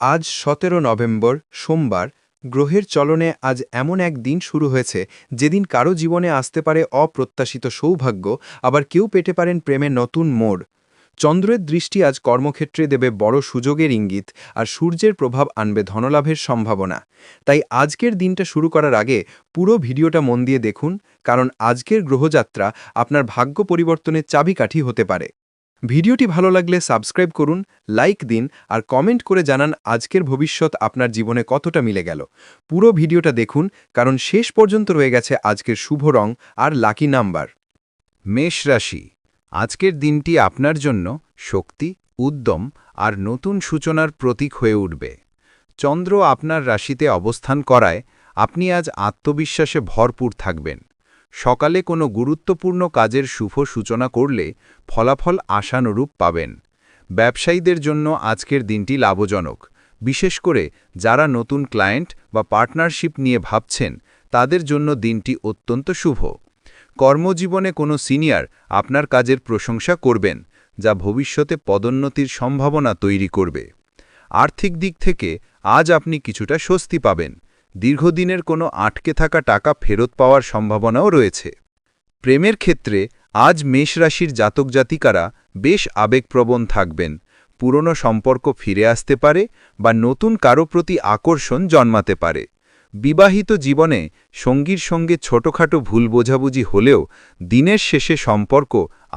আজ সতেরো নভেম্বর, সোমবার, গ্রহের চলনে আজ এমন এক দিন শুরু হয়েছে, যেদিন কারও জীবনে আসতে পারে অপ্রত্যাশিত সৌভাগ্য, আবার কেউ পেতে পারেন প্রেমে নতুন মোড়। চন্দ্রের দৃষ্টি আজ কর্মক্ষেত্রে দেবে বড় সুযোগের ইঙ্গিত, আর সূর্যের প্রভাব আনবে ধনলাভের সম্ভাবনা। তাই আজকের দিনটা শুরু করার আগে পুরো ভিডিওটা মন দিয়ে দেখুন, কারণ আজকের গ্রহযাত্রা আপনার ভাগ্য পরিবর্তনের চাবিকাঠি হতে পারে। ভিডিওটি ভালো লাগলে সাবস্ক্রাইব করুন, লাইক দিন আর কমেন্ট করে জানান আজকের ভবিষ্যৎ আপনার জীবনে কতটা মিলে গেল। পুরো ভিডিওটা দেখুন, কারণ শেষ পর্যন্ত রয়ে গেছে আজকের শুভ রং আর লাকি নাম্বার। মেষ রাশি, আজকের দিনটি আপনার জন্য শক্তি, উদ্যম আর নতুন সূচনার প্রতীক হয়ে উঠবে। চন্দ্র আপনার রাশিতে অবস্থান করায় আপনি আজ আত্মবিশ্বাসে ভরপুর থাকবেন। সকালে কোনো গুরুত্বপূর্ণ কাজের শুভ সূচনা করলে ফলাফল আশানুরূপ পাবেন। ব্যবসায়ীদের জন্য আজকের দিনটি লাভজনক। বিশেষ করে যারা নতুন ক্লায়েন্ট বা পার্টনারশিপ নিয়ে ভাবছেন, তাদের জন্য দিনটি অত্যন্ত শুভ। কর্মজীবনে কোনো সিনিয়র আপনার কাজের প্রশংসা করবেন, যা ভবিষ্যতে পদোন্নতির সম্ভাবনা তৈরি করবে। আর্থিক দিক থেকে আজ আপনি কিছুটা স্বস্তি পাবেন। দীর্ঘদিনের কোনো আটকে থাকা টাকা ফেরত পাওয়ার সম্ভাবনাও রয়েছে। প্রেমের ক্ষেত্রে আজ মেষ রাশির জাতক জাতিকারা বেশ আবেগপ্রবণ থাকবেন। পুরনো সম্পর্ক ফিরে আসতে পারে বা নতুন কারও প্রতি আকর্ষণ জন্মাতে পারে। বিবাহিত জীবনে সঙ্গীর সঙ্গে ছোটখাটো ভুল বোঝাবুঝি হলেও দিনের শেষে সম্পর্ক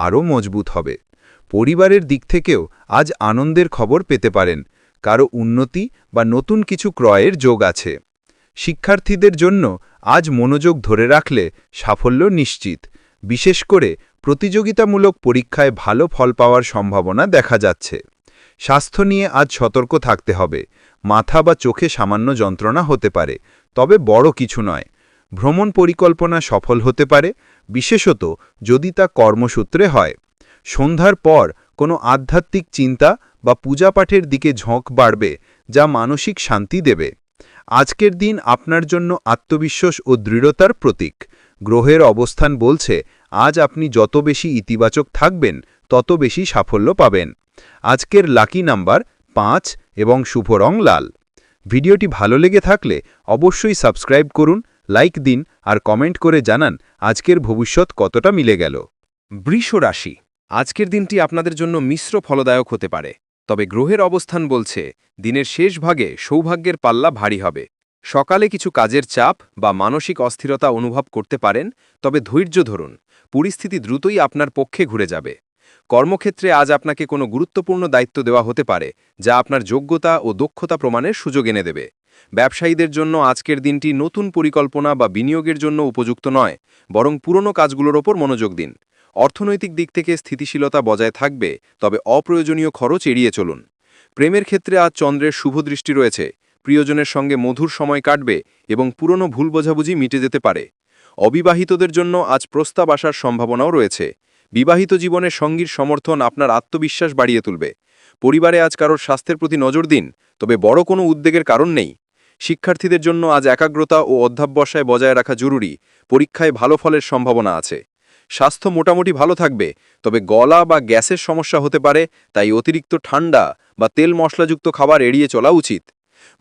আরও মজবুত হবে। পরিবারের দিক থেকেও আজ আনন্দের খবর পেতে পারেন। কারও উন্নতি বা নতুন কিছু ক্রয়ের যোগ আছে। শিক্ষার্থীদের জন্য আজ মনোযোগ ধরে রাখলে সাফল্য নিশ্চিত। বিশেষ করে প্রতিযোগিতামূলক পরীক্ষায় ভালো ফল পাওয়ার সম্ভাবনা দেখা যাচ্ছে। স্বাস্থ্য নিয়ে আজ সতর্ক থাকতে হবে। মাথা বা চোখে সামান্য যন্ত্রণা হতে পারে, তবে বড় কিছু নয়। ভ্রমণ পরিকল্পনা সফল হতে পারে, বিশেষত যদি তা কর্মসূত্রে হয়। সন্ধ্যার পর কোনো আধ্যাত্মিক চিন্তা বা পূজাপাঠের দিকে ঝোঁক বাড়বে, যা মানসিক শান্তি দেবে। আজকের দিন আপনার জন্য আত্মবিশ্বাস ও দৃঢ়তার প্রতীক। গ্রহের অবস্থান বলছে, আজ আপনি যত বেশি ইতিবাচক থাকবেন, তত বেশি সাফল্য পাবেন। আজকের লাকি নাম্বার পাঁচ এবং শুভ রং লাল। ভিডিওটি ভালো লেগে থাকলে অবশ্যই সাবস্ক্রাইব করুন, লাইক দিন আর কমেন্ট করে জানান আজকের ভবিষ্যৎ কতটা মিলে গেল। বৃষ রাশি আজকের দিনটি আপনাদের জন্য মিশ্র ফলদায়ক হতে পারে। তবে গ্রহের অবস্থান বলছে, দিনের শেষ ভাগে সৌভাগ্যের পাল্লা ভারী হবে। সকালে কিছু কাজের চাপ বা মানসিক অস্থিরতা অনুভব করতে পারেন, তবে ধৈর্য ধরুন, পরিস্থিতি দ্রুতই আপনার পক্ষে ঘুরে যাবে। কর্মক্ষেত্রে আজ আপনাকে কোনো গুরুত্বপূর্ণ দায়িত্ব দেওয়া হতে পারে, যা আপনার যোগ্যতা ও দক্ষতা প্রমাণের সুযোগ এনে দেবে। ব্যবসায়ীদের জন্য আজকের দিনটি নতুন পরিকল্পনা বা বিনিয়োগের জন্য উপযুক্ত নয়, বরং পুরনো কাজগুলোর ওপর মনোযোগ দিন। অর্থনৈতিক দিক থেকে স্থিতিশীলতা বজায় থাকবে, তবে অপ্রয়োজনীয় খরচ এড়িয়ে চলুন। প্রেমের ক্ষেত্রে আজ চন্দ্রের শুভ দৃষ্টি রয়েছে। প্রিয়জনের সঙ্গে মধুর সময় কাটবে এবং পুরনো ভুল বোঝাবুঝি মিটে যেতে পারে। অবিবাহিতদের জন্য আজ প্রস্তাব আসার সম্ভাবনাও রয়েছে। বিবাহিত জীবনে সঙ্গীর সমর্থন আপনার আত্মবিশ্বাস বাড়িয়ে তুলবে। পরিবারে আজ কারোর স্বাস্থ্যের প্রতি নজর দিন, তবে বড় কোনো উদ্বেগের কারণ নেই। শিক্ষার্থীদের জন্য আজ একাগ্রতা ও অধ্যাবসায় বজায় রাখা জরুরি। পরীক্ষায় ভালো ফলের সম্ভাবনা আছে। স্বাস্থ্য মোটামুটি ভালো থাকবে, তবে গলা বা গ্যাসের সমস্যা হতে পারে, তাই অতিরিক্ত ঠান্ডা বা তেল মশলাযুক্ত খাবার এড়িয়ে চলা উচিত।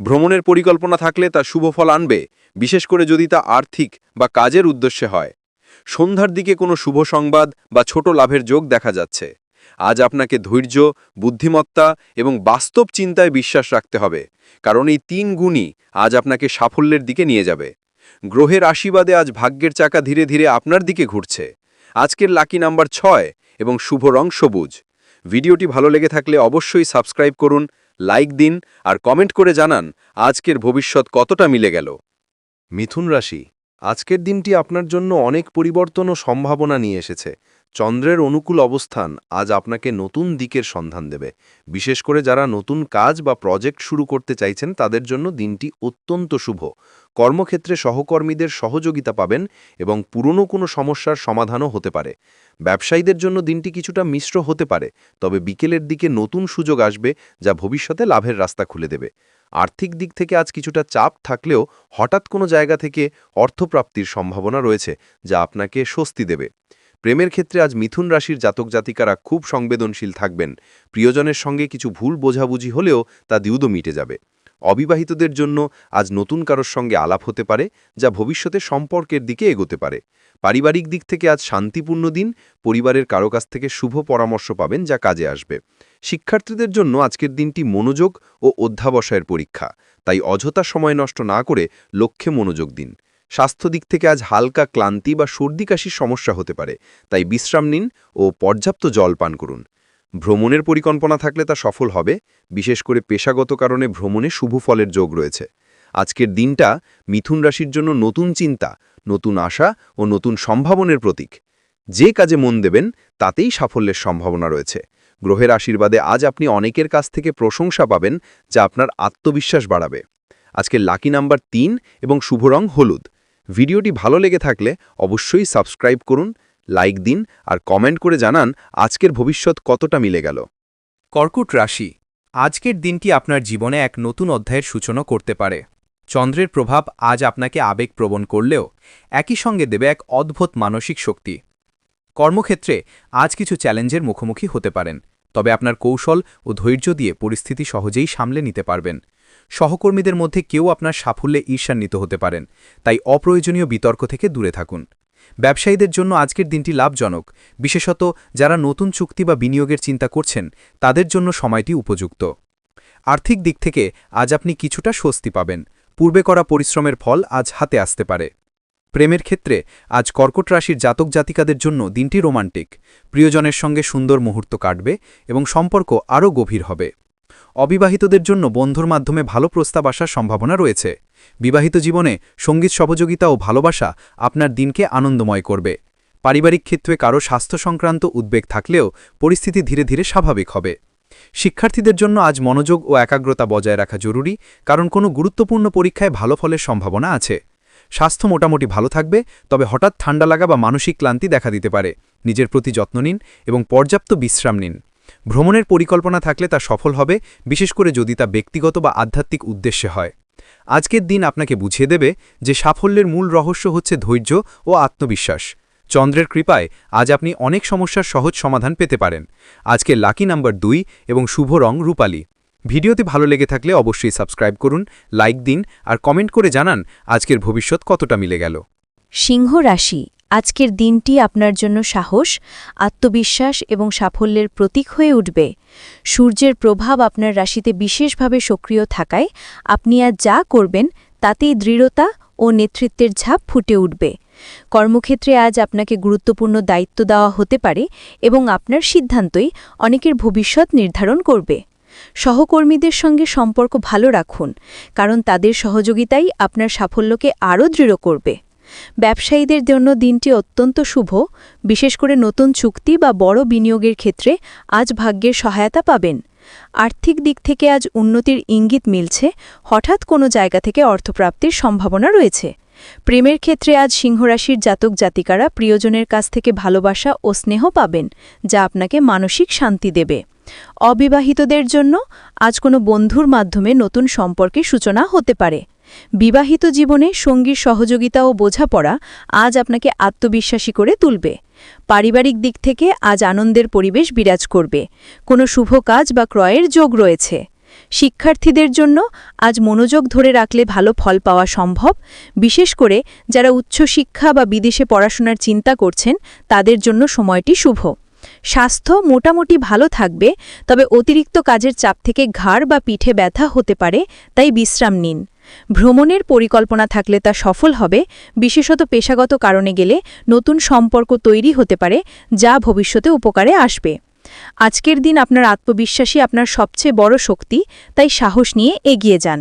ভ্রমণের পরিকল্পনা থাকলে তা শুভ ফল আনবে, বিশেষ করে যদি তা আর্থিক বা কাজের উদ্দেশ্যে হয়। সন্ধ্যার দিকে কোনো শুভ সংবাদ বা ছোট লাভের যোগ দেখা যাচ্ছে। আজ আপনাকে ধৈর্য, বুদ্ধিমত্তা এবং বাস্তব চিন্তায় বিশ্বাস রাখতে হবে, কারণ এই তিন গুণই আজ আপনাকে সাফল্যের দিকে নিয়ে যাবে। গ্রহের আশীর্বাদে আজ ভাগ্যের চাকা ধীরে ধীরে আপনার দিকে ঘুরছে। আজকের লাকি নাম্বার ছয় এবং শুভ রং সবুজ। ভিডিওটি ভালো লেগে থাকলে অবশ্যই সাবস্ক্রাইব করুন, লাইক দিন আর কমেন্ট করে জানান আজকের ভবিষ্যৎ কতটা মিলে গেল। মিথুন রাশি আজকের দিনটি আপনার জন্য অনেক পরিবর্তন ও সম্ভাবনা নিয়ে এসেছে। চন্দ্রের অনুকূল অবস্থান আজ আপনাকে নতুন দিকের সন্ধান দেবে। বিশেষ করে যারা নতুন কাজ বা প্রজেক্ট শুরু করতে চাইছেন, তাদের জন্য দিনটি অত্যন্ত শুভ। কর্মক্ষেত্রে সহকর্মীদের সহযোগিতা পাবেন এবং পুরনো কোনো সমস্যার সমাধানও হতে পারে। ব্যবসায়ীদের জন্য দিনটি কিছুটা মিশ্র হতে পারে, তবে বিকেলের দিকে নতুন সুযোগ আসবে যা ভবিষ্যতে লাভের রাস্তা খুলে দেবে। আর্থিক দিক থেকে আজ কিছুটা চাপ থাকলেও হঠাৎ কোনো জায়গা থেকে অর্থপ্রাপ্তির সম্ভাবনা রয়েছে, যা আপনাকে স্বস্তি দেবে। প্রেমের ক্ষেত্রে আজ মিথুন রাশির জাতক জাতিকারা খুব সংবেদনশীল থাকবেন। প্রিয়জনের সঙ্গে কিছু ভুল বোঝাবুঝি হলেও তা দিউদো মিটে যাবে। অবিবাহিতদের জন্য আজ নতুন কারোর সঙ্গে আলাপ হতে পারে, যা ভবিষ্যতে সম্পর্কের দিকে এগোতে পারে। পারিবারিক দিক থেকে আজ শান্তিপূর্ণ দিন, পরিবারের কারও কাছ থেকে শুভ পরামর্শ পাবেন, যা কাজে আসবে। শিক্ষার্থীদের জন্য আজকের দিনটি মনোযোগ ও অধ্যাবসায়ের পরীক্ষা। তাই অযথা সময় নষ্ট না করে লক্ষ্যে মনোযোগ দিন। স্বাস্থ্য দিক থেকে আজ হালকা ক্লান্তি বা সর্দি কাশির সমস্যা হতে পারে। তাই বিশ্রাম নিন ও পর্যাপ্ত জল পান করুন। ভ্রমণের পরিকল্পনা থাকলে তা সফল হবে। বিশেষ করে পেশাগত কারণে ভ্রমণে শুভ ফলের যোগ রয়েছে। আজকের দিনটা মিথুন রাশির জন্য নতুন চিন্তা, নতুন আশা ও নতুন সম্ভাবনের প্রতীক। যে কাজে মন দেবেন, তাতেই সাফল্যের সম্ভাবনা রয়েছে। গ্রহের আশীর্বাদে আজ আপনি অনেকের কাছ থেকে প্রশংসা পাবেন যা আপনার আত্মবিশ্বাস বাড়াবে। আজকের লাকি নাম্বার তিন এবং শুভ রং হলুদ। ভিডিওটি ভালো লেগে থাকলে অবশ্যই সাবস্ক্রাইব করুন, লাইক দিন আর কমেন্ট করে জানান আজকের ভবিষ্যৎ কতটা মিলে গেল। কর্কুট রাশি। আজকের দিনটি আপনার জীবনে এক নতুন অধ্যায়ের সূচনা করতে পারে। চন্দ্রের প্রভাব আজ আপনাকে আবেগপ্রবণ করলেও একই সঙ্গে দেবে এক অদ্ভুত মানসিক শক্তি। কর্মক্ষেত্রে আজ কিছু চ্যালেঞ্জের মুখোমুখি হতে পারেন। তবে আপনার কৌশল ও ধৈর্য দিয়ে পরিস্থিতি সহজেই সামলে নিতে পারবেন। সহকর্মীদের মধ্যে কেউ আপনার সাফল্যে ঈর্ষান্বিত হতে পারেন, তাই অপ্রয়োজনীয় বিতর্ক থেকে দূরে থাকুন। ব্যবসায়ীদের জন্য আজকের দিনটি লাভজনক, বিশেষত যারা নতুন চুক্তি বা বিনিয়োগের চিন্তা করছেন, তাদের জন্য সময়টি উপযুক্ত। আর্থিক দিক থেকে আজ আপনি কিছুটা স্বস্তি পাবেন, পূর্বে করা পরিশ্রমের ফল আজ হাতে আসতে পারে। প্রেমের ক্ষেত্রে আজ কর্কট রাশির জাতক জাতিকাদের জন্য দিনটি রোমান্টিক। প্রিয়জনের সঙ্গে সুন্দর মুহূর্ত কাটবে এবং সম্পর্ক আরও গভীর হবে। অবিবাহিতদের জন্য বন্ধুর মাধ্যমে ভালো প্রস্তাব আসার সম্ভাবনা রয়েছে। বিবাহিত জীবনে সংগীত সহযোগিতা ও ভালোবাসা আপনার দিনকে আনন্দময় করবে। পারিবারিক ক্ষেত্রে কারও স্বাস্থ্য সংক্রান্ত উদ্বেগ থাকলেও পরিস্থিতি ধীরে ধীরে স্বাভাবিক হবে। শিক্ষার্থীদের জন্য আজ মনোযোগ ও একাগ্রতা বজায় রাখা জরুরি, কারণ কোনো গুরুত্বপূর্ণ পরীক্ষায় ভালো ফলের সম্ভাবনা আছে। স্বাস্থ্য মোটামুটি ভালো থাকবে, তবে হঠাৎ ঠান্ডা লাগা বা মানসিক ক্লান্তি দেখা দিতে পারে। নিজের প্রতি যত্ন নিন এবং পর্যাপ্ত বিশ্রাম নিন। ভ্রমণের পরিকল্পনা থাকলে তা সফল হবে, বিশেষ করে যদি তা ব্যক্তিগত বা আধ্যাত্মিক উদ্দেশ্যে হয়। আজকের দিন আপনাকে বুঝিয়ে দেবে যে সাফল্যের মূল রহস্য হচ্ছে ধৈর্য ও আত্মবিশ্বাস। চন্দ্রের কৃপায় আজ আপনি অনেক সমস্যার সহজ সমাধান পেতে পারেন। আজকে লাকি নাম্বার দুই এবং শুভ রং রূপালী। ভিডিওতে ভালো লেগে থাকলে অবশ্যই সাবস্ক্রাইব করুন, লাইক দিন আর কমেন্ট করে জানান আজকের ভবিষ্যৎ কতটা মিলে গেল। সিংহ রাশি, আজকের দিনটি আপনার জন্য সাহস, আত্মবিশ্বাস এবং সাফল্যের প্রতীক হয়ে উঠবে। সূর্যের প্রভাব আপনার রাশিতে বিশেষভাবে সক্রিয় থাকায় আপনি আজ যা করবেন তাতেই দৃঢ়তা ও নেতৃত্বের ঝাপ ফুটে উঠবে। কর্মক্ষেত্রে আজ আপনাকে গুরুত্বপূর্ণ দায়িত্ব দেওয়া হতে পারে এবং আপনার সিদ্ধান্তই অনেকের ভবিষ্যৎ নির্ধারণ করবে। সহকর্মীদের সঙ্গে সম্পর্ক ভালো রাখুন, কারণ তাদের সহযোগিতাই আপনার সাফল্যকে আরও দৃঢ় করবে। ব্যবসায়ীদের জন্য দিনটি অত্যন্ত শুভ, বিশেষ করে নতুন চুক্তি বা বড় বিনিয়োগের ক্ষেত্রে আজ ভাগ্যের সহায়তা পাবেন। আর্থিক দিক থেকে আজ উন্নতির ইঙ্গিত মিলছে, হঠাৎ কোনো জায়গা থেকে অর্থপ্রাপ্তির সম্ভাবনা রয়েছে। প্রেমের ক্ষেত্রে আজ সিংহরাশির জাতক জাতিকারা প্রিয়জনের কাছ থেকে ভালোবাসা ও স্নেহ পাবেন, যা আপনাকে মানসিক শান্তি দেবে। অবিবাহিতদের জন্য আজ কোনো বন্ধুর মাধ্যমে নতুন সম্পর্কে সূচনা হতে পারে। বিবাহিত জীবনে সঙ্গীর সহযোগিতা ও বোঝাপড়া আজ আপনাকে আত্মবিশ্বাসী করে তুলবে। পারিবারিক দিক থেকে আজ আনন্দের পরিবেশ বিরাজ করবে। কোনো শুভ কাজ বা ক্রয়ের যোগ রয়েছে। শিক্ষার্থীদের জন্য আজ মনোযোগ ধরে রাখলে ভালো ফল পাওয়া সম্ভব। বিশেষ করে যারা উচ্চশিক্ষা বা বিদেশে পড়াশোনার চিন্তা করছেন, তাদের জন্য সময়টি শুভ। স্বাস্থ্য মোটামুটি ভালো থাকবে, তবে অতিরিক্ত কাজের চাপ থেকে ঘাড় বা পিঠে ব্যথা হতে পারে, তাই বিশ্রাম নিন। ভ্রমণের পরিকল্পনা থাকলে তা সফল হবে, বিশেষত পেশাগত কারণে গেলে নতুন সম্পর্ক তৈরি হতে পারে, যা ভবিষ্যতে উপকারে আসবে। আজকের দিন আপনার আত্মবিশ্বাসী আপনার সবচেয়ে বড় শক্তি, তাই সাহস নিয়ে এগিয়ে যান।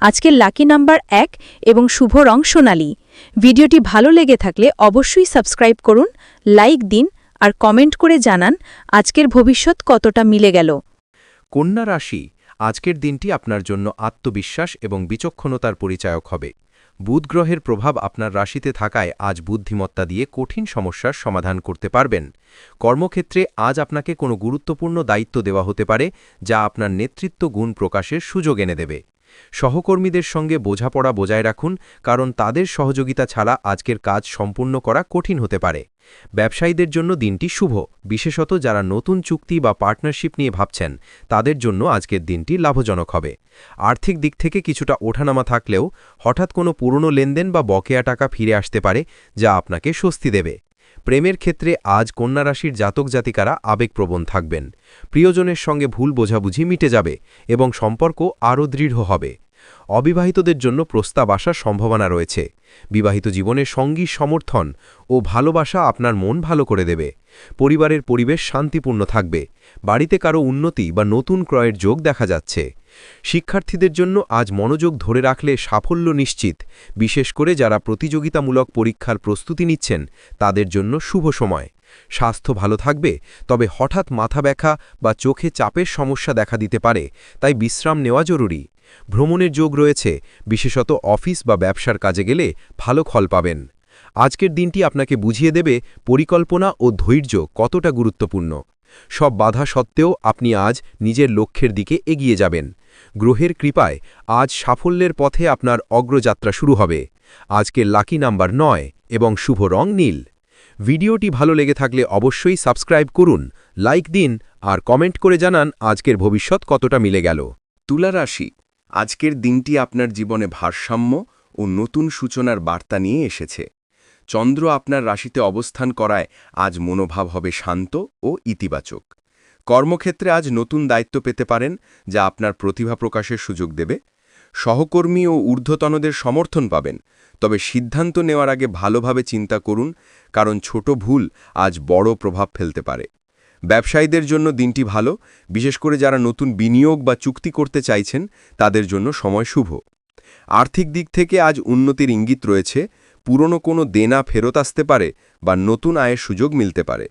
আজকের লাকি নাম্বার এক এবং শুভ রং সোনালি। ভিডিওটি ভালো লেগে থাকলে অবশ্যই সাবস্ক্রাইব করুন, লাইক দিন আর কমেন্ট করে জানান আজকের ভবিষ্যৎ কতটা মিলে গেল। কন্যা রাশি আজকের দিনটি আপনার জন্য আত্মবিশ্বাস এবং বিচক্ষণতার পরিচায়ক হবে। বুধ গ্রহের প্রভাব আপনার রাশিতে থাকায় আজ বুদ্ধিমত্তা দিয়ে কঠিন সমস্যার সমাধান করতে পারবেন। কর্মক্ষেত্রে আজ আপনাকে কোনো গুরুত্বপূর্ণ দায়িত্ব দেওয়া হতে পারে, যা আপনার নেতৃত্ব গুণ প্রকাশের সুযোগ এনে দেবে। সহকর্মীদের সঙ্গে বোঝাপড়া বজায় রাখুন, কারণ তাদের সহযোগিতা ছাড়া আজকের কাজ সম্পূর্ণ করা কঠিন হতে পারে। ব্যবসায়ীদের জন্য দিনটি শুভ। বিশেষত যারা নতুন চুক্তি বা পার্টনারশিপ নিয়ে ভাবছেন, তাদের জন্য আজকের দিনটি লাভজনক হবে। আর্থিক দিক থেকে কিছুটা ওঠানামা থাকলেও হঠাৎ কোনো পুরনো লেনদেন বা বকেয়া টাকা ফিরে আসতে পারে, যা আপনাকে স্বস্তি দেবে। প্রেমের ক্ষেত্রে আজ কন্যা রাশির জাতক জাতিকারা আবেগপ্রবণ থাকবেন। প্রিয়জনের সঙ্গে ভুল বোঝাবুঝি মিটে যাবে এবং সম্পর্ক আরও দৃঢ় হবে। অবিবাহিতদের জন্য প্রস্তাব আসার সম্ভাবনা রয়েছে। বিবাহিত জীবনের সঙ্গী, সমর্থন ও ভালোবাসা আপনার মন ভালো করে দেবে। পরিবারের পরিবেশ শান্তিপূর্ণ থাকবে। বাড়িতে কারও উন্নতি বা নতুন ক্রয়ের যোগ দেখা যাচ্ছে। শিক্ষার্থীদের জন্য আজ মনোযোগ ধরে রাখলে সাফল্য নিশ্চিত। বিশেষ করে যারা প্রতিযোগিতামূলক পরীক্ষার প্রস্তুতি নিচ্ছেন, তাদের জন্য শুভ সময়। স্বাস্থ্য ভালো থাকবে, তবে হঠাৎ মাথা ব্যথা বা চোখে চাপের সমস্যা দেখা দিতে পারে, তাই বিশ্রাম নেওয়া জরুরি। ভ্রমণের যোগ রয়েছে, বিশেষত অফিস বা ব্যবসার কাজে গেলে ভালো ফল পাবেন। আজকের দিনটি আপনাকে বুঝিয়ে দেবে পরিকল্পনা ও ধৈর্য কতটা গুরুত্বপূর্ণ। সব বাধা সত্ত্বেও আপনি আজ নিজের লক্ষ্যের দিকে এগিয়ে যাবেন। গ্রহের কৃপায় আজ সাফল্যের পথে আপনার অগ্রযাত্রা শুরু হবে। আজকের লাকি নাম্বার নয় এবং শুভ রং নীল। ভিডিওটি ভালো লেগে থাকলে অবশ্যই সাবস্ক্রাইব করুন, লাইক দিন আর কমেন্ট করে জানান আজকের ভবিষ্যৎ কতটা মিলে গেল। তুলা রাশি আজকের দিনটি আপনার জীবনে ভারসাম্য ও নতুন সূচনার বার্তা নিয়ে এসেছে। চন্দ্র আপনার রাশিতে অবস্থান করায় আজ মনোভাব হবে শান্ত ও ইতিবাচক। কর্মক্ষেত্রে আজ নতুন দায়িত্ব পেতে পারেন, যা আপনার প্রতিভা প্রকাশের সুযোগ দেবে। সহকর্মী ও ঊর্ধ্বতনদের সমর্থন পাবেন, তবে সিদ্ধান্ত নেওয়ার আগে ভালোভাবে চিন্তা করুন, কারণ ছোট ভুল আজ বড় প্রভাব ফেলতে পারে। ব্যবসায়ীদের জন্য দিনটি ভালো, বিশেষ করে যারা নতুন বিনিয়োগ বা চুক্তি করতে চাইছেন, তাদের জন্য সময় শুভ। আর্থিক দিক থেকে আজ উন্নতির ইঙ্গিত রয়েছে, পুরনো কোনো দেনা ফেরত আসতে পারে বা নতুন আয়ের সুযোগ মিলতে পারে।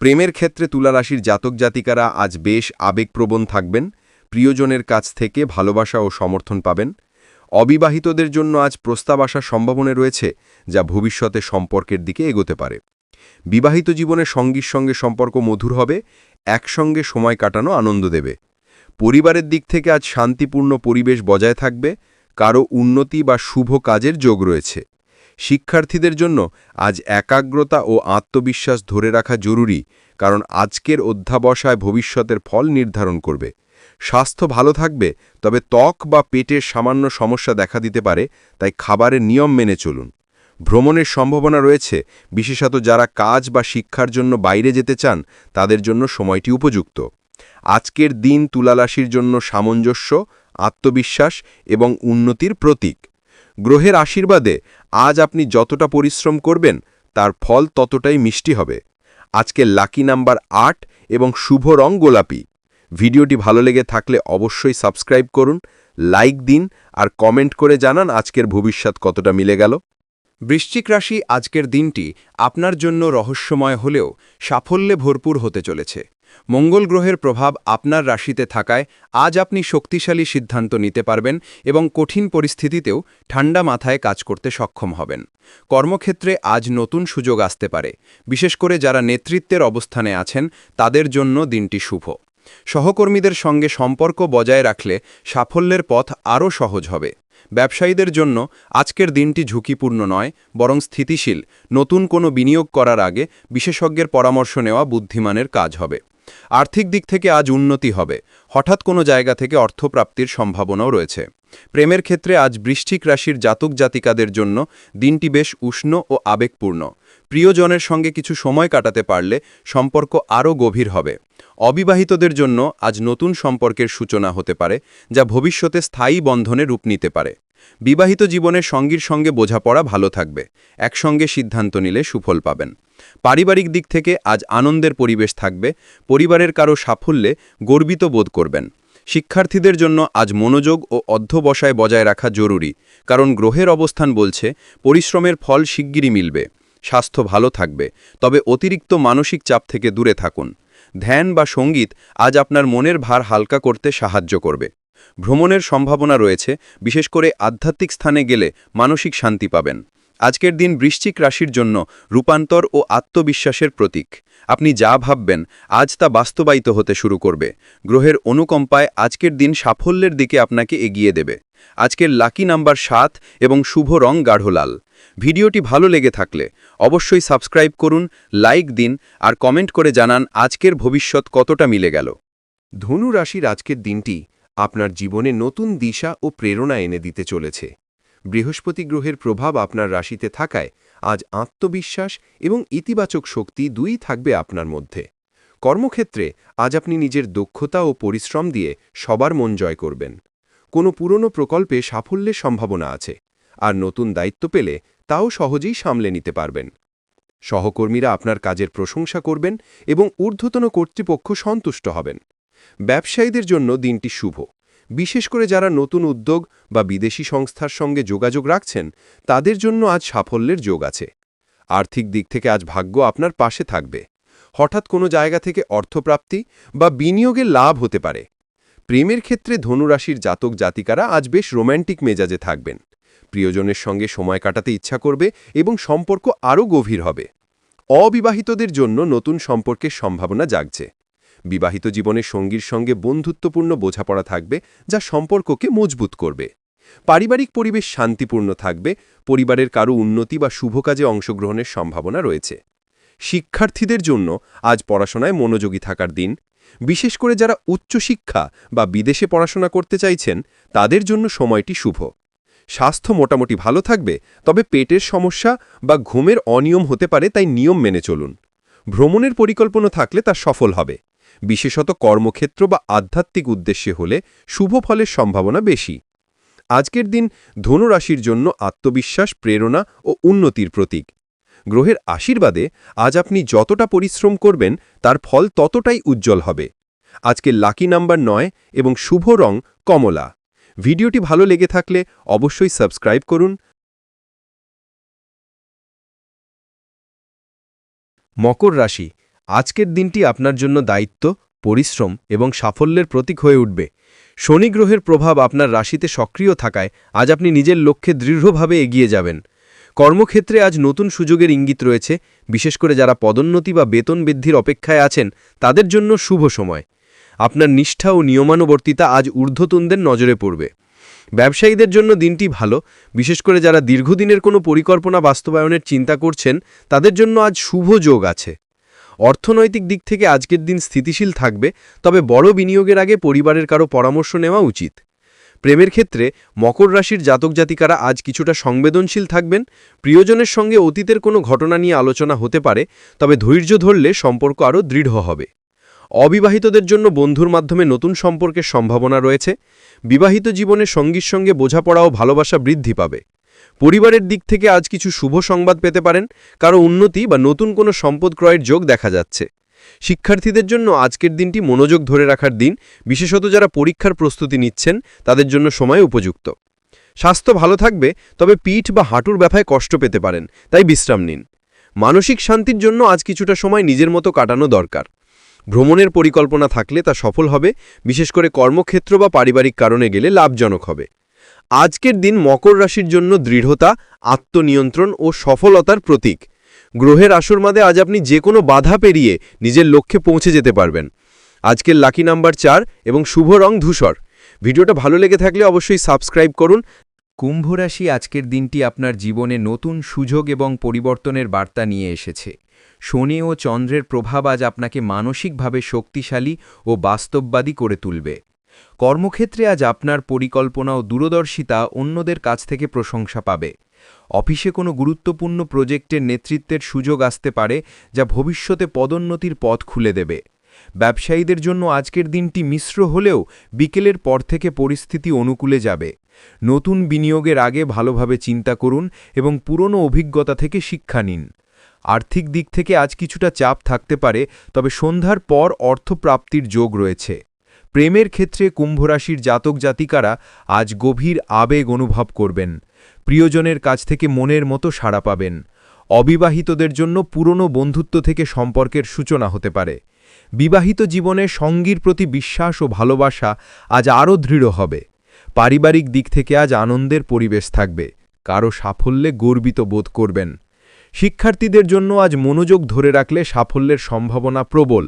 প্রেমের ক্ষেত্রে তুলারাশির জাতক জাতিকারা আজ বেশ আবেগপ্রবণ থাকবেন, প্রিয়জনের কাছ থেকে ভালোবাসা ও সমর্থন পাবেন। অবিবাহিতদের জন্য আজ প্রস্তাব আসার সম্ভাবনা রয়েছে, যা ভবিষ্যতে সম্পর্কের দিকে এগোতে পারে। বিবাহিত জীবনে সঙ্গীর সঙ্গে সম্পর্ক মধুর হবে, একসঙ্গে সময় কাটানো আনন্দ দেবে। পরিবারের দিক থেকে আজ শান্তিপূর্ণ পরিবেশ বজায় থাকবে, কারও উন্নতি বা শুভ কাজের যোগ রয়েছে। শিক্ষার্থীদের জন্য আজ একাগ্রতা ও আত্মবিশ্বাস ধরে রাখা জরুরি, কারণ আজকের অধ্যাবসায় ভবিষ্যতের ফল নির্ধারণ করবে। স্বাস্থ্য ভালো থাকবে, তবে ত্বক বা পেটের সামান্য সমস্যা দেখা দিতে পারে, তাই খাবারের নিয়ম মেনে চলুন। ভ্রমণের সম্ভাবনা রয়েছে, বিশেষত যারা কাজ বা শিক্ষার জন্য বাইরে যেতে চান, তাদের জন্য সময়টি উপযুক্ত। আজকের দিন তুলারাশির জন্য সামঞ্জস্য, আত্মবিশ্বাস এবং উন্নতির প্রতীক। গ্রহের আশীর্বাদে আজ আপনি যতটা পরিশ্রম করবেন, তার ফল ততটাই মিষ্টি হবে। আজকের লাকি নাম্বার আট এবং শুভ রং গোলাপি। ভিডিওটি ভালো লেগে থাকলে অবশ্যই সাবস্ক্রাইব করুন, লাইক দিন আর কমেন্ট করে জানান আজকের ভবিষ্যৎ কতটা মিলে গেল। বৃশ্চিক রাশি আজকের দিনটি আপনার জন্য রহস্যময় হলেও সাফল্যে ভরপুর হতে চলেছে। মঙ্গল গ্রহের প্রভাব আপনার রাশিতে থাকায় আজ আপনি শক্তিশালী সিদ্ধান্ত নিতে পারবেন এবং কঠিন পরিস্থিতিতেও ঠান্ডা মাথায় কাজ করতে সক্ষম হবেন। কর্মক্ষেত্রে আজ নতুন সুযোগ আসতে পারে। বিশেষ করে যারা নেতৃত্বের অবস্থানে আছেন, তাদের জন্য দিনটি শুভ। সহকর্মীদের সঙ্গে সম্পর্ক বজায় রাখলে সাফল্যের পথ আরও সহজ হবে। ব্যবসায়ীদের জন্য আজকের দিনটি ঝুঁকিপূর্ণ নয়, বরং স্থিতিশীল। নতুন কোনো বিনিয়োগ করার আগে বিশেষজ্ঞের পরামর্শ নেওয়া বুদ্ধিমানের কাজ হবে। আর্থিক দিক থেকে আজ উন্নতি হবে। হঠাৎ কোনো জায়গা থেকে অর্থপ্রাপ্তির সম্ভাবনাও রয়েছে। প্রেমের ক্ষেত্রে আজ বৃশ্চিক রাশির জাতক জাতিকাদের জন্য দিনটি বেশ উষ্ণ ও আবেগপূর্ণ। প্রিয়জনের সঙ্গে কিছু সময় কাটাতে পারলে সম্পর্ক আরও গভীর হবে। অবিবাহিতদের জন্য আজ নতুন সম্পর্কের সূচনা হতে পারে, যা ভবিষ্যতে স্থায়ী বন্ধনে রূপ নিতে পারে। বিবাহিত জীবনের সঙ্গীর সঙ্গে বোঝাপড়া ভালো থাকবে। একসঙ্গে সিদ্ধান্ত নিলে সুফল পাবেন। পারিবারিক দিক থেকে আজ আনন্দের পরিবেশ থাকবে। পরিবারের কারও সাফল্যে গর্বিত বোধ করবেন। শিক্ষার্থীদের জন্য আজ মনোযোগ ও অধ্যবসায় বজায় রাখা জরুরি। কারণ গ্রহের অবস্থান বলছে, পরিশ্রমের ফল শিগগিরই মিলবে। স্বাস্থ্য ভালো থাকবে। তবে অতিরিক্ত মানসিক চাপ থেকে দূরে থাকুন। ধ্যান বা সংগীত আজ আপনার মনের ভার হালকা করতে সাহায্য করবে। ভ্রমণের সম্ভাবনা রয়েছে, বিশেষ করে আধ্যাত্মিক স্থানে গেলে মানসিক শান্তি পাবেন। আজকের দিন বৃশ্চিক রাশির জন্য রূপান্তর ও আত্মবিশ্বাসের প্রতীক। আপনি যা ভাববেন, আজ তা বাস্তবায়িত হতে শুরু করবে। গ্রহের অনুকম্পায় আজকের দিন সাফল্যের দিকে আপনাকে এগিয়ে দেবে। আজকের লাকি নাম্বার সাত এবং শুভ রং গাঢ় লাল ভিডিওটি ভালো লেগে থাকলে অবশ্যই সাবস্ক্রাইব করুন, লাইক দিন আর কমেন্ট করে জানান আজকের ভবিষ্যৎ কতটা মিলে গেল। ধনু রাশির আজকের দিনটি আপনার জীবনে নতুন দিশা ও প্রেরণা এনে দিতে চলেছে। বৃহস্পতি গ্রহের প্রভাব আপনার রাশিতে থাকায় আজ আত্মবিশ্বাস এবং ইতিবাচক শক্তি দুই থাকবে আপনার মধ্যে। কর্মক্ষেত্রে আজ আপনি নিজের দক্ষতা ও পরিশ্রম দিয়ে সবার মন জয় করবেন। কোনো পুরনো প্রকল্পে সাফল্যের সম্ভাবনা আছে, আর নতুন দায়িত্ব পেলে তাও সহজেই সামলে নিতে পারবেন। সহকর্মীরা আপনার কাজের প্রশংসা করবেন এবং ঊর্ধ্বতন কর্তৃপক্ষ সন্তুষ্ট হবেন। ব্যবসায়ীদের জন্য দিনটি শুভ। বিশেষ করে যারা নতুন উদ্যোগ বা বিদেশি সংস্থার সঙ্গে যোগাযোগ রাখছেন, তাদের জন্য আজ সাফল্যের যোগ আছে। আর্থিক দিক থেকে আজ ভাগ্য আপনার পাশে থাকবে। হঠাৎ কোনো জায়গা থেকে অর্থপ্রাপ্তি বা বিনিয়োগের লাভ হতে পারে। প্রেমের ক্ষেত্রে ধনুরাশির জাতক জাতিকারা আজ বেশ রোম্যান্টিক মেজাজে থাকবেন। প্রিয়জনের সঙ্গে সময় কাটাতে ইচ্ছা করবে এবং সম্পর্ক আরও গভীর হবে। অবিবাহিতদের জন্য নতুন সম্পর্কের সম্ভাবনা জাগছে। বিবাহিত জীবনে সঙ্গীর সঙ্গে বন্ধুত্বপূর্ণ বোঝাপড়া থাকবে, যা সম্পর্ককে মজবুত করবে। পারিবারিক পরিবেশ শান্তিপূর্ণ থাকবে, পরিবারের কারও উন্নতি বা শুভ কাজে অংশগ্রহণের সম্ভাবনা রয়েছে। শিক্ষার্থীদের জন্য আজ পড়াশোনায় মনোযোগী থাকার দিন। বিশেষ করে যারা উচ্চশিক্ষা বা বিদেশে পড়াশোনা করতে চাইছেন, তাদের জন্য সময়টি শুভ। স্বাস্থ্য মোটামুটি ভালো থাকবে, তবে পেটের সমস্যা বা ঘুমের অনিয়ম হতে পারে, তাই নিয়ম মেনে চলুন। ভ্রমণের পরিকল্পনা থাকলে তা সফল হবে। বিশেষত কর্মক্ষেত্র বা আধ্যাত্মিক উদ্দেশ্যে হলে শুভ ফলের সম্ভাবনা বেশি। আজকের দিন ধনুরাশির জন্য আত্মবিশ্বাস, প্রেরণা ও উন্নতির প্রতীক। গ্রহের আশীর্বাদে আজ আপনি যতটা পরিশ্রম করবেন, তার ফল ততটাই উজ্জ্বল হবে। আজকে লাকি নাম্বার নয় এবং শুভ রং কমলা। ভিডিওটি ভালো লেগে থাকলে অবশ্যই সাবস্ক্রাইব করুন। মকর রাশি আজকের দিনটি আপনার জন্য দায়িত্ব, পরিশ্রম এবং সাফল্যের প্রতীক হয়ে উঠবে। শনি গ্রহের প্রভাব আপনার রাশিতে সক্রিয় থাকায় আজ আপনি নিজের লক্ষ্যে দৃঢ়ভাবে এগিয়ে যাবেন। কর্মক্ষেত্রে আজ নতুন সুযোগের ইঙ্গিত রয়েছে, বিশেষ করে যারা পদোন্নতি বা বেতন বৃদ্ধির অপেক্ষায় আছেন, তাদের জন্য শুভ সময়। আপনার নিষ্ঠা ও নিয়মানুবর্তিতা আজ ঊর্ধ্বতনদের নজরে পড়বে। ব্যবসায়ীদের জন্য দিনটি ভালো, বিশেষ করে যারা দীর্ঘদিনের কোনো পরিকল্পনা বাস্তবায়নের চিন্তা করছেন, তাদের জন্য আজ শুভ যোগ আছে। অর্থনৈতিক দিক থেকে আজকের দিন স্থিতিশীল থাকবে, তবে বড় বিনিয়োগের আগে পরিবারের কারও পরামর্শ নেওয়া উচিত। প্রেমের ক্ষেত্রে মকর রাশির জাতক জাতিকারা আজ কিছুটা সংবেদনশীল থাকবেন। প্রিয়জনের সঙ্গে অতীতের কোনো ঘটনা নিয়ে আলোচনা হতে পারে, তবে ধৈর্য ধরলে সম্পর্ক আরও দৃঢ় হবে। অবিবাহিতদের জন্য বন্ধুর মাধ্যমে নতুন সম্পর্কের সম্ভাবনা রয়েছে। বিবাহিত জীবনে সঙ্গীর সঙ্গে বোঝাপড়া ও ভালোবাসা বৃদ্ধি পাবে। পরিবারের দিক থেকে আজ কিছু শুভ সংবাদ পেতে পারেন, কারও উন্নতি বা নতুন কোনো সম্পদ ক্রয়ের যোগ দেখা যাচ্ছে। শিক্ষার্থীদের জন্য আজকের দিনটি মনোযোগ ধরে রাখার দিন, বিশেষত যারা পরীক্ষার প্রস্তুতি নিচ্ছেন, তাদের জন্য সময় উপযুক্ত। স্বাস্থ্য ভালো থাকবে, তবে পিঠ বা হাঁটুর ব্যথায় কষ্ট পেতে পারেন, তাই বিশ্রাম নিন। মানসিক শান্তির জন্য আজ কিছুটা সময় নিজের মতো কাটানো দরকার। ভ্রমণের পরিকল্পনা থাকলে তা সফল হবে, বিশেষ করে কর্মক্ষেত্র বা পারিবারিক কারণে গেলে লাভজনক হবে। আজকের দিন মকর রাশির জন্য দৃঢ়তা, আত্মনিয়ন্ত্রণ ও সফলতার প্রতীক। গ্রহের আসরমাদে আজ আপনি যে কোনো বাধা পেরিয়ে নিজের লক্ষ্যে পৌঁছে যেতে পারবেন। আজকের লাকি নাম্বার চার এবং শুভ রং ধূসর। ভিডিওটা ভালো লেগে থাকলে অবশ্যই সাবস্ক্রাইব করুন। কুম্ভ রাশি আজকের দিনটি আপনার জীবনে নতুন সুযোগ এবং পরিবর্তনের বার্তা নিয়ে এসেছে। শনি ও চন্দ্রের প্রভাব আজ আপনাকে মানসিকভাবে শক্তিশালী ও বাস্তববাদী করে তুলবে। কর্মক্ষেত্রে আজ আপনার পরিকল্পনা ও দূরদর্শিতা অন্যদের কাছ থেকে প্রশংসা পাবে। অফিসে কোনো গুরুত্বপূর্ণ প্রজেক্টের নেতৃত্বের সুযোগ আসতে পারে যা ভবিষ্যতে পদোন্নতির পথ খুলে দেবে। ব্যবসায়ীদের জন্য আজকের দিনটি মিশ্র হলেও বিকেলের পর থেকে পরিস্থিতি অনুকূলে যাবে। নতুন বিনিয়োগের আগে ভালোভাবে চিন্তা করুন এবং পুরনো অভিজ্ঞতা থেকে শিক্ষা নিন। আর্থিক দিক থেকে আজ কিছুটা চাপ থাকতে পারে, তবে সন্ধ্যার পর অর্থপ্রাপ্তির যোগ রয়েছে। প্রেমের ক্ষেত্রে কুম্ভরাশির জাতক জাতিকারা আজ গভীর আবেগ অনুভব করবেন। প্রিয়জনের কাছ থেকে মনের মতো সাড়া পাবেন। অবিবাহিতদের জন্য পুরনো বন্ধুত্ব থেকে সম্পর্কের সূচনা হতে পারে। বিবাহিত জীবনে সঙ্গীর প্রতি বিশ্বাস ও ভালোবাসা আজ আরও দৃঢ় হবে। পারিবারিক দিক থেকে আজ আনন্দের পরিবেশ থাকবে। কারও সাফল্যে গর্বিত বোধ করবেন। শিক্ষার্থীদের জন্য আজ মনোযোগ ধরে রাখলে সাফল্যের সম্ভাবনা প্রবল।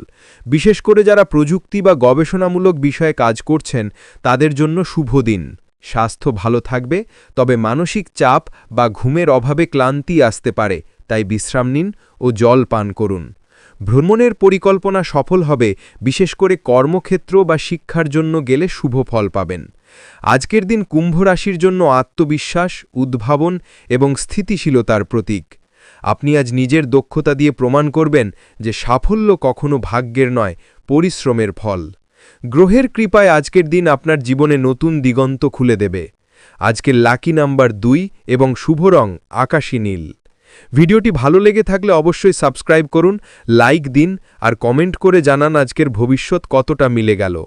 বিশেষ করে যারা প্রযুক্তি বা গবেষণামূলক বিষয়ে কাজ করছেন, তাদের জন্য শুভ দিন। স্বাস্থ্য ভালো থাকবে, তবে মানসিক চাপ বা ঘুমের অভাবে ক্লান্তি আসতে পারে, তাই বিশ্রাম নিন ও জল পান করুন। ভ্রমণের পরিকল্পনা সফল হবে, বিশেষ করে কর্মক্ষেত্র বা শিক্ষার জন্য গেলে শুভ ফল পাবেন। আজকের দিন কুম্ভ রাশির জন্য আত্মবিশ্বাস, উদ্ভাবন এবং স্থিতিশীলতার প্রতীক। আপনি আজ নিজের দক্ষতা দিয়ে প্রমাণ করবেন যে সাফল্য কখনো ভাগ্যের নয়, পরিশ্রমের ফল। গ্রহের কৃপায় আজকের দিন আপনার জীবনে নতুন দিগন্ত খুলে দেবে। আজকের লাকি নাম্বার দুই এবং শুভ রং আকাশী নীল। ভিডিওটি ভালো লেগে থাকলে অবশ্যই সাবস্ক্রাইব করুন, লাইক দিন আর কমেন্ট করে জানান আজকের ভবিষ্যৎ কতটা মিলে গেল।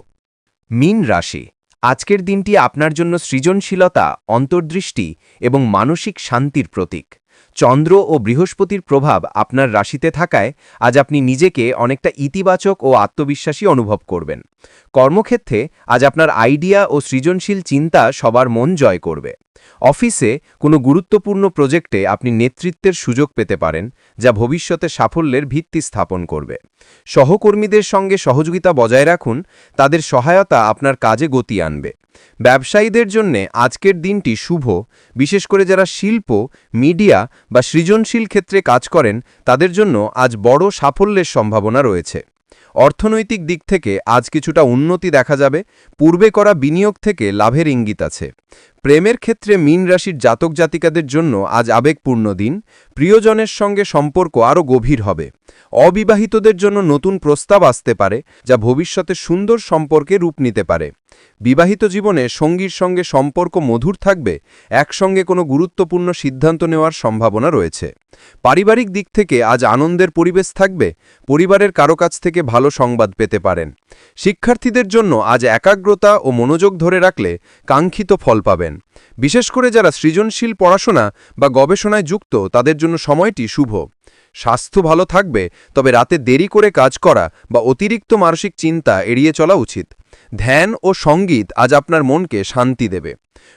মিন রাশি। আজকের দিনটি আপনার জন্য সৃজনশীলতা, অন্তর্দৃষ্টি এবং মানসিক শান্তির প্রতীক। চন্দ্র ও বৃহস্পতির প্রভাব আপনার রাশিতে থাকায় আজ আপনি নিজেকে অনেকটা ইতিবাচক ও আত্মবিশ্বাসী অনুভব করবেন। কর্মক্ষেত্রে আজ আপনার আইডিয়া ও সৃজনশীল চিন্তা সবার মন জয় করবে। অফিসে কোনো গুরুত্বপূর্ণ প্রজেক্টে আপনি নেতৃত্বের সুযোগ পেতে পারেন, যা ভবিষ্যতে সাফল্যের ভিত্তি স্থাপন করবে। সহকর্মীদের সঙ্গে সহযোগিতা বজায় রাখুন, তাদের সহায়তা আপনার কাজে গতি আনবে। ব্যবসায়ীদের জন্য আজকের দিনটি শুভ, বিশেষ করে যারা শিল্প, মিডিয়া বা সৃজনশীল ক্ষেত্রে কাজ করেন, তাদের জন্য আজ বড় সাফল্যের সম্ভাবনা রয়েছে। অর্থনৈতিক দিক থেকে আজ কিছুটা উন্নতি দেখা যাবে, পূর্বে করা বিনিয়োগ থেকে লাভের ইঙ্গিত আছে। প্রেমের ক্ষেত্রে মীন রাশির জাতক জাতিকাদের জন্য আজ আবেগপূর্ণ দিন। প্রিয়জনের সঙ্গে সম্পর্ক আরও গভীর হবে। অবিবাহিতদের জন্য নতুন প্রস্তাব আসতে পারে, যা ভবিষ্যতে সুন্দর সম্পর্কে রূপ নিতে পারে। বিবাহিত জীবনে সঙ্গীর সঙ্গে সম্পর্ক মধুর থাকবে, একসঙ্গে কোনো গুরুত্বপূর্ণ সিদ্ধান্ত নেওয়ার সম্ভাবনা রয়েছে। পারিবারিক দিক থেকে আজ আনন্দের পরিবেশ থাকবে, পরিবারের কারও কাছ থেকে ভালো সংবাদ পেতে পারেন। শিক্ষার্থীদের জন্য আজ একাগ্রতা ও মনোযোগ ধরে রাখলে কাঙ্ক্ষিত ফল পাবেন। বিশেষ করে যারা সৃজনশীল পড়াশোনা বা গবেষণায় যুক্ত, তাদের জন্য সময়টি শুভ। স্বাস্থ্য ভালো থাকবে, তবে রাতে দেরি করে কাজ করা বা অতিরিক্ত মানসিক চিন্তা এড়িয়ে চলা উচিত। ধ্যান ও সংগীত আজ আপনার মনকে শান্তি দেবে।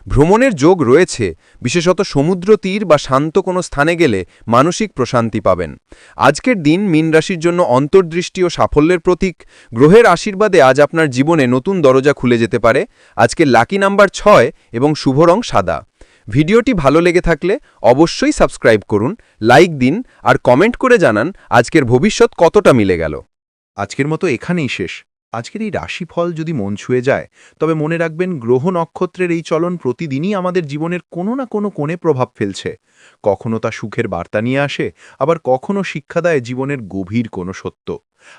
ভ্রমণের যোগ রয়েছে, বিশেষত সমুদ্র তীর বা শান্ত কোনো স্থানে গেলে মানসিক প্রশান্তি পাবেন। আজকের দিন মীন রাশির জন্য অন্তর্দৃষ্টি ও সাফল্যের প্রতীক। গ্রহের আশীর্বাদে আজ আপনার জীবনে নতুন দরজা খুলে যেতে পারে। আজকের লাকি নাম্বার ছয় এবং শুভ রং সাদা। ভিডিওটি ভালো লেগে থাকলে অবশ্যই সাবস্ক্রাইব করুন, লাইক দিন আর কমেন্ট করে জানান আজকের ভবিষ্যৎ কতটা মিলে গেল। আজকের মতো এখানেই শেষ। আজকের এই রাশিফল যদি মন ছুঁয়ে যায়, তবে মনে রাখবেন গ্রহ নক্ষত্রের এই চলন প্রতিদিনই আমাদের জীবনের কোনো না কোনো কোণে প্রভাব ফেলছে। কখনো তা সুখের বার্তা নিয়ে আসে, আবার কখনো শিক্ষা দেয় জীবনের গভীর কোনো সত্য।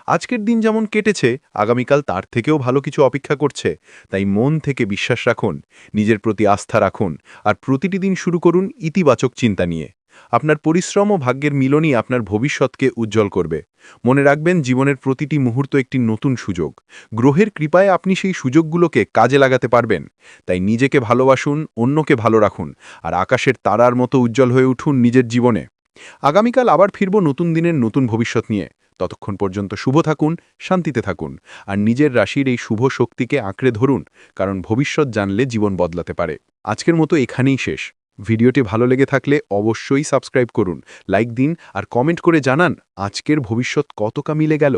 আজকের দিন যেমন কেটেছে, আগামীকাল তার থেকেও ভালো কিছু অপেক্ষা করছে। তাই মন থেকে বিশ্বাস রাখুন, নিজের প্রতি আস্থা রাখুন, আর প্রতিটি দিন শুরু করুন ইতিবাচক চিন্তা নিয়ে। আপনার পরিশ্রম ও ভাগ্যের মিলনই আপনার ভবিষ্যৎকে উজ্জ্বল করবে। মনে রাখবেন, জীবনের প্রতিটি মুহূর্ত একটি নতুন সুযোগ। গ্রহের কৃপায় আপনি সেই সুযোগগুলোকে কাজে লাগাতে পারবেন। তাই নিজেকে ভালোবাসুন, অন্যকে ভালো রাখুন, আর আকাশের তারার মতো উজ্জ্বল হয়ে উঠুন নিজের জীবনে। আগামীকাল আবার ফিরব নতুন দিনের নতুন ভবিষ্যৎ নিয়ে। ততক্ষণ পর্যন্ত শুভ থাকুন, শান্তিতে থাকুন, আর নিজের রাশির এই শুভ শক্তিকে আঁকড়ে ধরুন, কারণ ভবিষ্যৎ জানলে জীবন বদলাতে পারে। আজকের মতো এখানেই শেষ। ভিডিওটি ভালো লেগে থাকলে অবশ্যই সাবস্ক্রাইব করুন, লাইক দিন আর কমেন্ট করে জানান আজকের ভবিষ্যৎ কতটা মিলে গেল।